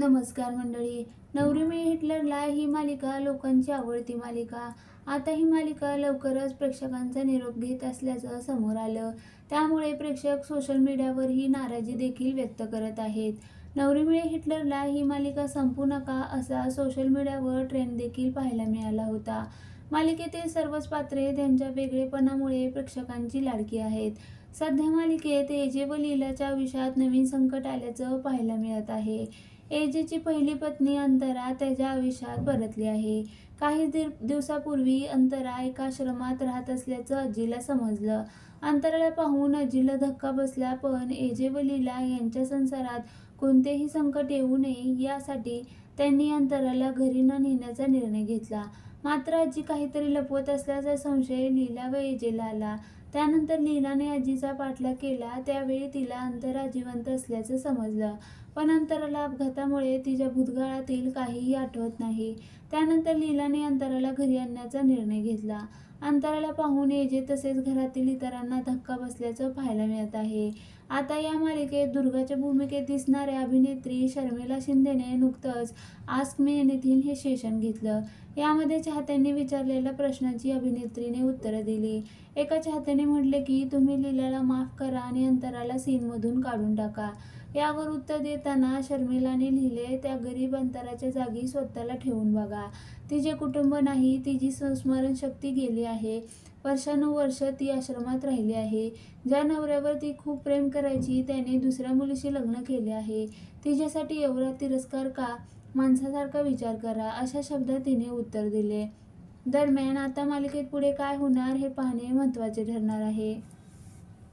नमस्कार मंडळी. नवरी मी हिटलरला ही मालिका लोकांची आवडती मालिका. आता ही मालिका लवकरच प्रेक्षकांचा निरोप घेत असल्याचं समोर आलं. त्यामुळे प्रेक्षक सोशल मीडियावर ही नाराजी देखील व्यक्त करत आहेत. नवरी मिळे हिटलरला ही मालिका संपू नका असा सोशल मीडियावर ट्रेंड देखील पाहायला मिळाला होता. मालिकेतील सर्वच पात्रे त्यांच्या वेगळेपणामुळे प्रेक्षकांची लाडकी आहेत. सध्या मालिकेत एजे व लीलाच्या आयुष्यात नवीन संकट आल्याचं पाहायला मिळत आहे. एजेची पहिली पत्नी अंतरा त्याच्या आयुष्यात परतली आहे. काही दिवसापूर्वी अंतरा एका आश्रमात राहत असल्याचं आजीला समजलं. अंतराला पाहून अज्जीला धक्का बसला पण एजे व लीला यांच्या संसारात कोणतेही संकट येऊ नये यासाठी त्यांनी अंतराला घरी न नेण्याचा निर्णय घेतला. मात्र आजी काहीतरी लपवत असल्याचा संशय लीला व एजेला आला. त्यानंतर लीलाने आजीचा पाठलाग केला. त्यावेळी तिला अंतरा जिवंत असल्याचं समजलं. पण अंतराला अपघातामुळे तिच्या भूतकाळातील काहीही आठवत नाही. त्यानंतर लीलाने अंतराला घरी आणण्याचा निर्णय घेतला. अंतराला पाहून येजे तसेच घरातील इतरांना धक्का बसल्याचं पाहायला मिळत आहे. आता या मालिकेत दुर्गाच्या भूमिकेत दिसणाऱ्या अभिनेत्री शर्मिला शिंदेने नुकतंच आस्क मी एनिथिन हे सेशन घेतलं. यामध्ये चाहत्यांनी विचारलेल्या प्रश्नांची अभिनेत्रीने उत्तरं दिली. एका चाहत्याने म्हटले की तुम्ही लिलाला माफ करा आणि अंतराला सीनमधून काढून टाका. यावर उत्तर देताना शर्मिलाने लिहिले त्या गरीब अंतराच्या जागी स्वतःला ठेवून बघा. तिचे कुटुंब नाही तिची संस्मरणशक्ती गेली आहे. वर्षानुवर्ष ती आश्रमात राहिली आहे. ज्या नवऱ्यावर ती खूप प्रेम करायची त्याने दुसऱ्या मुलीशी लग्न केले आहे. तिच्यासाठी एवढा तिरस्कार का? माणसासारखा विचार करा अशा शब्दात तिने उत्तर दिले. दरम्यान आता मालिकेत पुढे काय होणार हे पाहणे महत्त्वाचे ठरणार आहे.